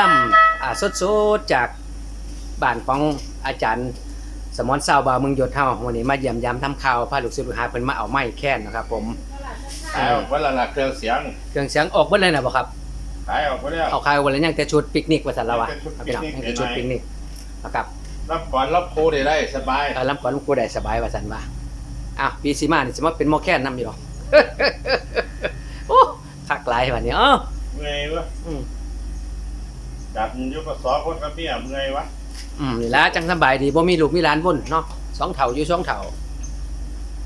ล่ำอ่าสดๆจากบ้านของอาจารย์ สมอนซาวบาวเมืองยศเฮาวันนี้มาเยี่ยมยามทำข่าวพาลูกศิษย์ลูกหาเพิ่นมาเอาไม้แค้นนะครับ ผมขายออกวันละละเครื่องเสียงเครื่องเสียงออกเบิดเลยนะบ่ครับ ขายออกไปแล้ว เอาขายวันแล้วยังแต่ชุดปิกนิกว่าซั่นละวะยังแต่ชุดครับพี่น้องปิกนิกยังแต่ชุดปิกนิกนะครับรับก่อนรับโคได้ได้สบายเออลำก่อนกูได้สบายว่าซั่นว่าอ้าวปีสิมานี่สิมาเป็นหมอแค้นนํอยู่ดอก โอ้คักหลายวันนี้เอ้าเมื่อยวะอืม จับอยุกสอคนกับเมียเมื่อยวะอืมนี่ละจังสำบายดีบ่มีลูกมีหลานบ่นเนาะสองเฒ่าอยู่สองเฒ่า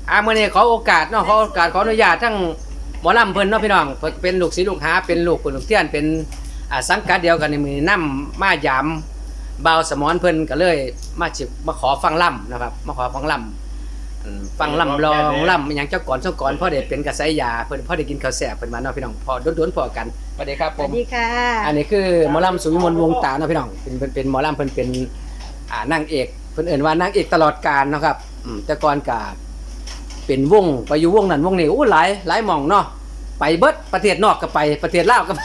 อ่าเมื้อนี้ขอโอกาสเนาะขอโอกาสขออนุญาตทั้งหมอลำเพิ่นเนาะพี่น้องเพิ่นเป็นลูกศิษย์ลูกหาเป็นลูกคนลูกเตี้ยนเป็นอ่าสังกัดเดียวกันในมือนํมายามบ่าวสมอนเพิ่นก็เลย มาสิบมาขอฟังล่ำนะครับ มาขอฟังล่ำ ฟังล่ำลองล่ำอหยังเจ้าก่อนเจ้าก่อนพ่อได้เป็นกระแสยาเพิ่นพ่อได้กินข้าวแซ่บเพิ่นมาเนาะพี่น้องพอโดนๆพอกันสวัสดีครับสผวัมสดีค่ะอันนี้คือหมอลำสุวิมลวงตาเนาะพี่น้องเป็นเป็นเป็นหมอลำเพิ่นเป็นอ่านางเอกเพิ่นเอิ่นว่านางเอกตลอดกาลเนาะครับอืมแต่ก่อนก็เป็นวงไปอยู่วงนั้นวงนี้โอ้หลายหลายหม่องเนาะไปเบิดประเทศนอกก็ไปประเทศลาวก็ไป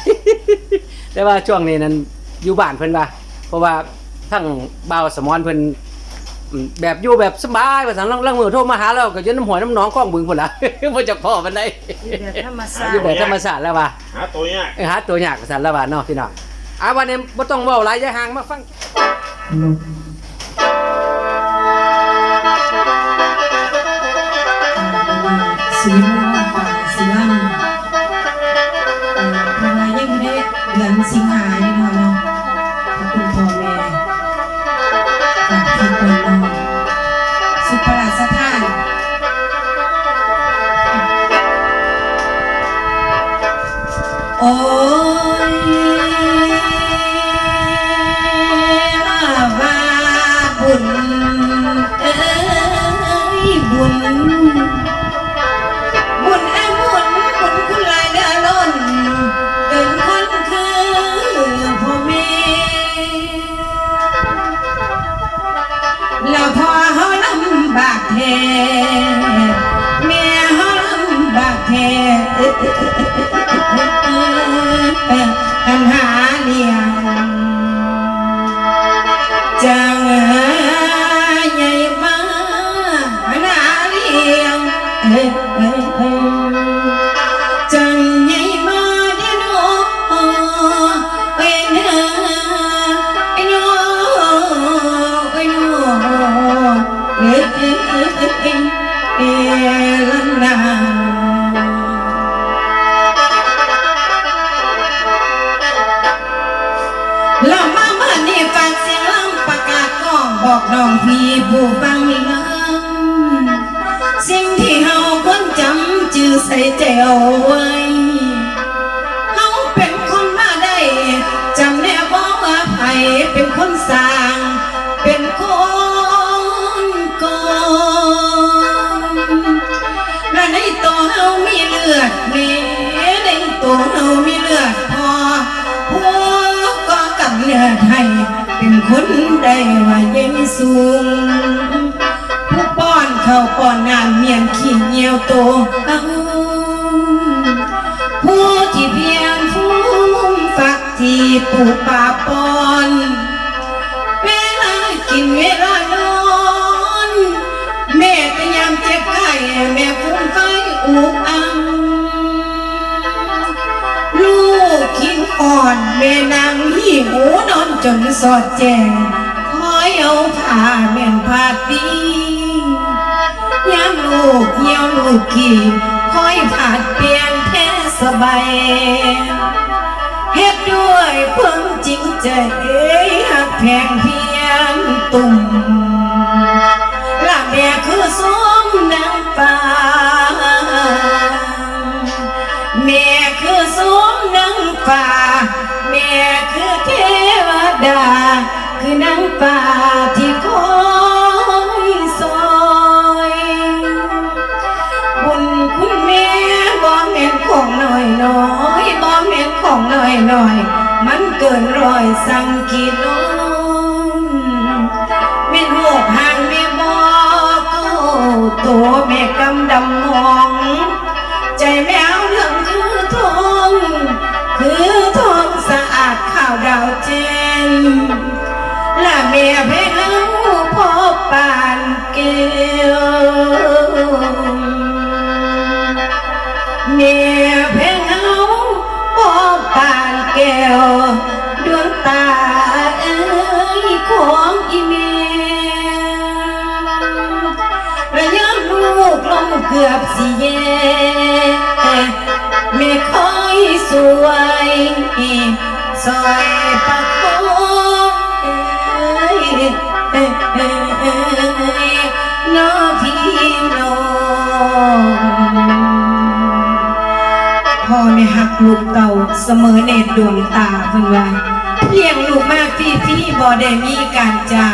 แต่ว่าช่วงนี้นั้นอยู่บ้านเพิ่นว่าเพราะว่าทั้งบ่าวสมอนเพิ่นอืม แบบอยู่แบบสบายว่าซั่นลังลังมือโทรมาหาเราก็อยู่น้ำหอยน้ำหนองคลองบึงพุ่นล่ะบ่จักพ่อปานใดอยู่แบบธรรมชาอยู่ติแบบธรรมชาติแล้วว่าหาตัวเนี้ยเอ้ยหาตัวยากกว่าสันละบาดเนาะพี่น้องอะวันนี้บ่ต้องเว้าหลายอย่าห่างมาฟังสีม่วงฝ่าสี บอก คนได้ว่ายังสูง ผู้ป้อนเข้าป้อนน้ำเมียนขี้เหี่ยวโตเอาผู้ที่เพียงฟูมฝักที่ปูป่าปอ อ่อนแม่นางหิวนอนจนสอดแจงคอยเอาผ้าแม่นผ้าปียามลูกเหี่ยวลูกขี่คอยผาดเปลี่ยนแท้สบายเฮ็ดด้วยความจริงใจหักแพงเพียงตุ่มละแม่คือส คือนางฟ้าที่คอยซอยบุญคุณแม่บ่แม่นของน้อยน้อยบ่แม่นของน้อยน้อยมันเกินร้อยสั่งกิโลแม่นหูกห่างแม่บ่ก็ตัวแม่กำดำมอง ใจแม่ เพ่งเฮาบ่ปานแก้ดวงตาเอ้ยของอเมระยำลูกลงเกือบสิแย่ไมคอยสวยซอยปักโอ ลูกเต่าเสมอเนตดวงตาเพิ่นว่าเลี้ยงลูกมากพี่พี่บ่ได้มีการจา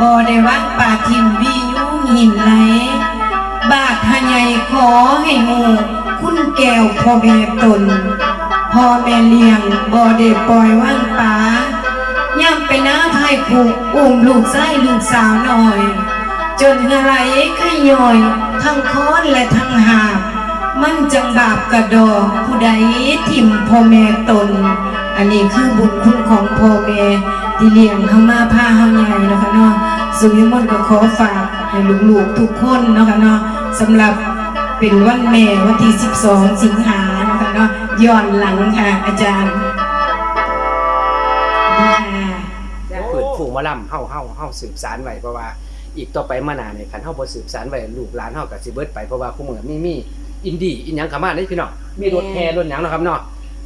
บ่ได้วางป่าทิมวิยุหินไหลบาทหาใหญ่ขอให้หมู่คุณแก้วพ่อแม่ตนพ่อแม่เลี้ยงบ่ได้ปล่อยว่างป่าย่ำไปน้าพายผูกอุ้มลูกไส้ลูกสาวหน่อย จนอะไรขย่อย ทั้งค้อนและทั้งหาบ มันจังบาปกระดอกผู้ใดทิ่มพ่อแม่ตน อันนี้คือบุญคุณของพ่อแม่ที่เลี้ยงเขามาพาเฮาใหญ่นะคะเนาะสุวิมลก็ขอฝากให้ลูกๆทุกคนนะคะเนาะสำหรับเป็นวันแม่วันที่ 12 สิงหานะคะเนาะย้อนหลังค่ะ อาจารย์ค่ะฝืนฝูงมอลำเฮาเฮาเฮาสืบสารไว้เพราะว่าอีกต่อไปมานาเนี่ยคันเฮาบ่สืบสารไว้ลูกหลานเฮาก็สิเบิดไปเพราะว่าคู่มือมีมี อินดี้อิหยังเข้ามาได้พี่น้องมีรถแห่รถหยังเนาะครับเนาะ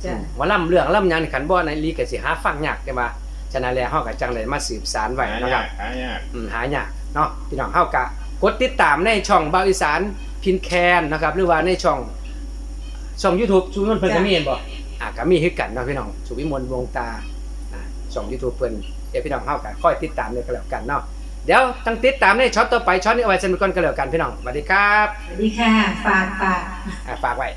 จ้ะหมอลำเรื่องลำหยังนี่คันบ่ในลีก็สิหาฟังยากใช่ป่ะฉะนั้นแล้วเฮาก็จังเลยมาสืบสารไว้หานะคยารับกหายากอืมหายากเนาะพี่น้องเฮากะกดติดตามในช่องบาวอีสานพินแคนนะครับ หรือว่าในช่องช่อง YouTube ชูนนท์เพิ่นก็มีเห็นบ่อะก็มีคือกันเนาะพี่น้องสุวิมลวงตาอ่าช่อง YouTube เพิ่นเดี๋ยวพี่น้องเฮาก็ค่อยติดตามเลยก็แล้วกันเนาะ เดี๋ยวตั้งติดตามในช็อตต่อไปช็อตนี้เอาไว้สนุกกันก็แล้วกันพี่น้องสวัสดีครับ สวัสดีค่ะ ฝากฝาก อะฝากไว้